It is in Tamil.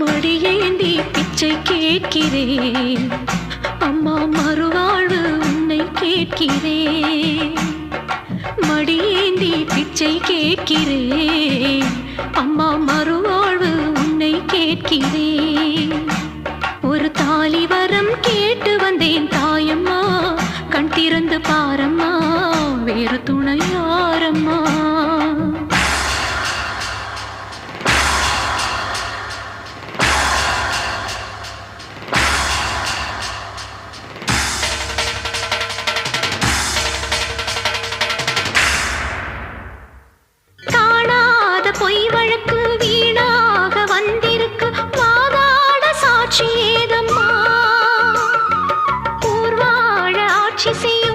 மடியேந்தி பிச்சை கேட்கிறேன். அம்மா மறுவாழ்வு உன்னை கேட்கிறேன். மடியேந்தி பிச்சை கேட்கிறேன். அம்மா மறுவாழ்வு உன்னை கேட்கிறேன். ஒரு தாலி வரம் கேட்டு வந்தேன் தாயம்மா. கண் திறந்து பாரம்மா. வேறு துணை யாரம்மா? பொய் வீணாக வந்திருக்கு வாதாட சாட்சி ஏதம்மா? பூர்வாழ ஆட்சி செய்ய